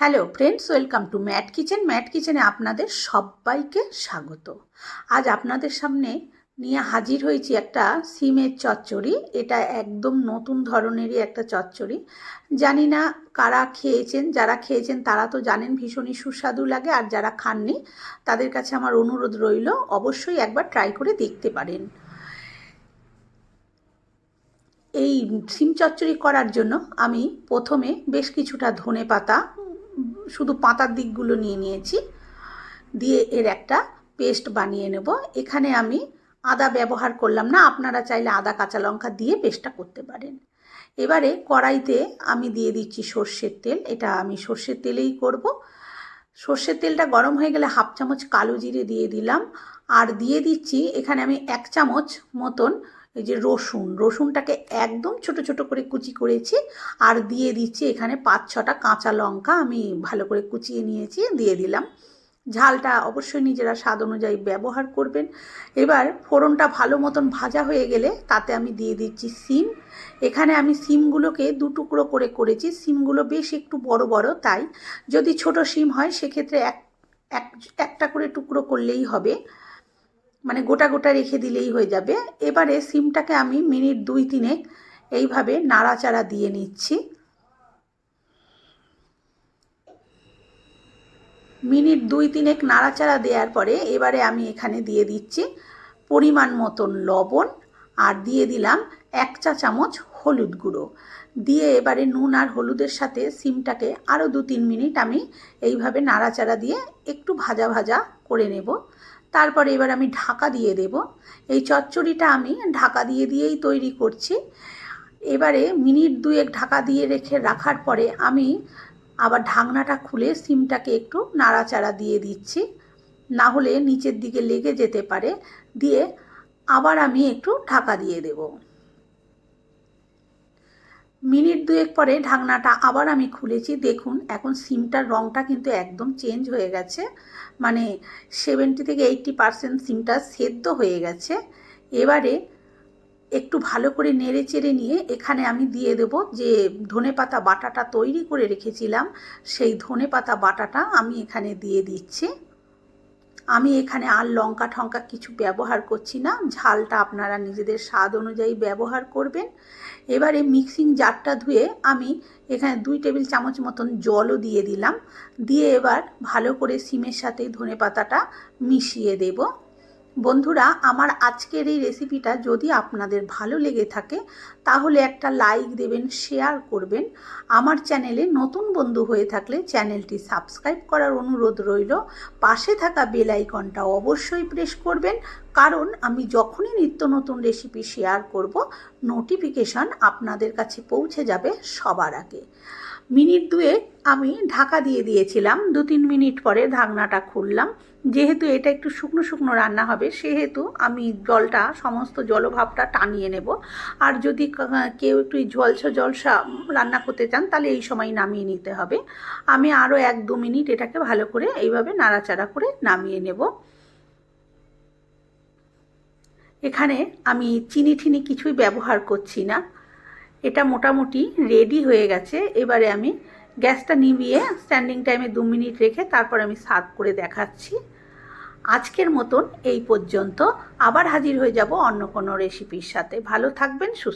Hello friends welcome to Matt Kitchen Matt কিচেনে আপনাদের সবাইকে স্বাগত। আজ আপনাদের সামনে নিয়ে হাজির হয়েছি একটা সিমের চচ্চড়ি। এটা একদম নতুন ধরনেরই একটা চচ্চড়ি। জানি না কারা খেয়েছেন, যারা খেয়েছেন তারা তো জানেন ভীষণই সুস্বাদু লাগে আর যারা খাননি তাদের কাছে আমার অনুরোধ রইল, অবশ্যই একবার ট্রাই করে দেখতে পারেন। এই সিম চচ্চড়ি করার জন্য আমি প্রথমে বেশ কিছুটা ধনে পাতা শুধু পাতার দিকগুলো নিয়ে নিয়েছি। দিয়ে এর একটা পেস্ট বানিয়ে নেব। এখানে আমি আদা ব্যবহার করলাম না, আপনারা চাইলে আদা, কাঁচা লঙ্কা দিয়ে পেস্টটা করতে পারেন। এবারে কড়াইতে আমি দিয়ে দিচ্ছি সর্ষের তেল, এটা আমি সর্ষের তেলেই করব। সর্ষের তেলটা গরম হয়ে গেলে হাফ চামচ কালো জিরে দিয়ে দিলাম। আর দিয়ে দিচ্ছি এখানে আমি এক চামচ মতন এই যে রসুন, রসুনটাকে একদম ছোট ছোট করে কুচি করেছি আর দিয়ে দিচ্ছি এখানে পাঁচ ছটা কাঁচা লঙ্কা, আমি ভালো করে কুচিয়ে নিয়েছি, দিয়ে দিলাম। ঝালটা অবশ্যই নিজেরা স্বাদ অনুযায়ী ব্যবহার করবেন। এবার ফোড়নটা ভালো মতন ভাজা হয়ে গেলে তাতে আমি দিয়ে দিচ্ছি সিম। এখানে আমি সিমগুলোকে দু টুকরো করে করেছি, সিমগুলো বেশ একটু বড় বড়, তাই যদি ছোট সিম হয় সেক্ষেত্রে এক এক, একটা করে টুকরো করলেই হবে। মানে গোটা গোটা রেখে দিলেই হয়ে যাবে। এবারে সিমটাকে আমি মিনিট দুই তিনেক এইভাবে নাড়াচাড়া দিয়ে নিচ্ছি। মিনিট দুই তিনেক নাড়াচাড়া দেওয়ার পরে এবারে আমি এখানে দিয়ে দিচ্ছি পরিমাণ মতন লবণ আর দিয়ে দিলাম এক চা চামচ হলুদ গুঁড়ো। দিয়ে এবারে নুন আর হলুদের সাথে সিমটাকে আরও দু তিন মিনিট আমি এইভাবে নাড়াচাড়া দিয়ে একটু ভাজা ভাজা করে নেব। তারপরে এবার আমি ঢাকা দিয়ে দেব। এই চচ্চড়িটা আমি ঢাকা দিয়ে দিয়েই তৈরি করছি। এবারে মিনিট দুয়েক ঢাকা দিয়ে রেখে রাখার পরে আমি আবার ঢাকনাটা খুলে সিমটাকে একটু নাড়াচাড়া দিয়ে দিচ্ছি। না হলে নিচের দিকে লেগে যেতে পারে। দিয়ে আবার আমি একটু ঢাকা দিয়ে দেব। মিনিট দুয়েক পরে ঢাকনাটা আবার আমি খুলেছি। দেখুন, এখন সিমটার রঙটা কিন্তু একদম চেঞ্জ হয়ে গেছে। মানে সেভেন্টি থেকে এইটটি পারসেন্ট সিমটা সেদ্ধ হয়ে গেছে। এবারে একটু ভালো করে নেড়ে চেড়ে নিয়ে এখানে আমি দিয়ে দেব যে ধনে পাতা বাটাটা তৈরি করে রেখেছিলাম, সেই ধনে পাতা বাটাটা আমি এখানে দিয়ে দিচ্ছি। আমি এখানে আর লঙ্কা ঠঙ্কা কিছু ব্যবহার করছি না। ঝালটা আপনারা নিজেদের স্বাদ অনুযায়ী ব্যবহার করবেন। এবারে মিক্সিং জারটা ধুয়ে আমি এখানে দুই টেবিল চামচ মতন জলও দিয়ে দিলাম। দিয়ে এবার ভালো করে সিমের সাথে ধনে পাতাটা মিশিয়ে দেবো। বন্ধুরা, আমার আজকের এই রেসিপিটা যদি আপনাদের ভালো লেগে থাকে, তাহলে একটা লাইক দেবেন শেয়ার করবেন। আমার চ্যানেলে নতুন বন্ধু হয়ে থাকলে চ্যানেলটি সাবস্ক্রাইব করার অনুরোধ রইল। পাশে থাকা বেল আইকনটা অবশ্যই প্রেস করবেন, কারণ আমি যখনই নিত্য নতুন রেসিপি শেয়ার করব নোটিফিকেশান আপনাদের কাছে পৌঁছে যাবে সবার আগে। মিনিট দুয়ে আমি ঢাকা দিয়ে দিয়েছিলাম। দু তিন মিনিট পরে ঢাকনাটা খুললাম। যেহেতু এটা একটু শুকনো শুকনো রান্না হবে, সেহেতু আমি জলটা, সমস্ত জলভাবটা টানিয়ে নেব। আর যদি কেউ একটু জলসা জলসা রান্না করতে চান, তাহলে এই সময় নামিয়ে নিতে হবে। আমি আরও এক দু মিনিট এটাকে ভালো করে এইভাবে নাড়াচাড়া করে নামিয়ে নেব। এখানে আমি চিনি ঠিনি কিছুই ব্যবহার করছি না। এটা মোটামুটি রেডি হয়ে গেছে। এবারে আমি গ্যাসটা নিভিয়ে স্ট্যান্ডিং টাইমে দু মিনিট রেখে তারপর আমি সার্ভ করে দেখাচ্ছি। আজকের মতন এই পর্যন্ত। আবার হাজির হয়ে যাব অন্য কোনো রেসিপির সাথে। ভালো থাকবেন, সুস্থ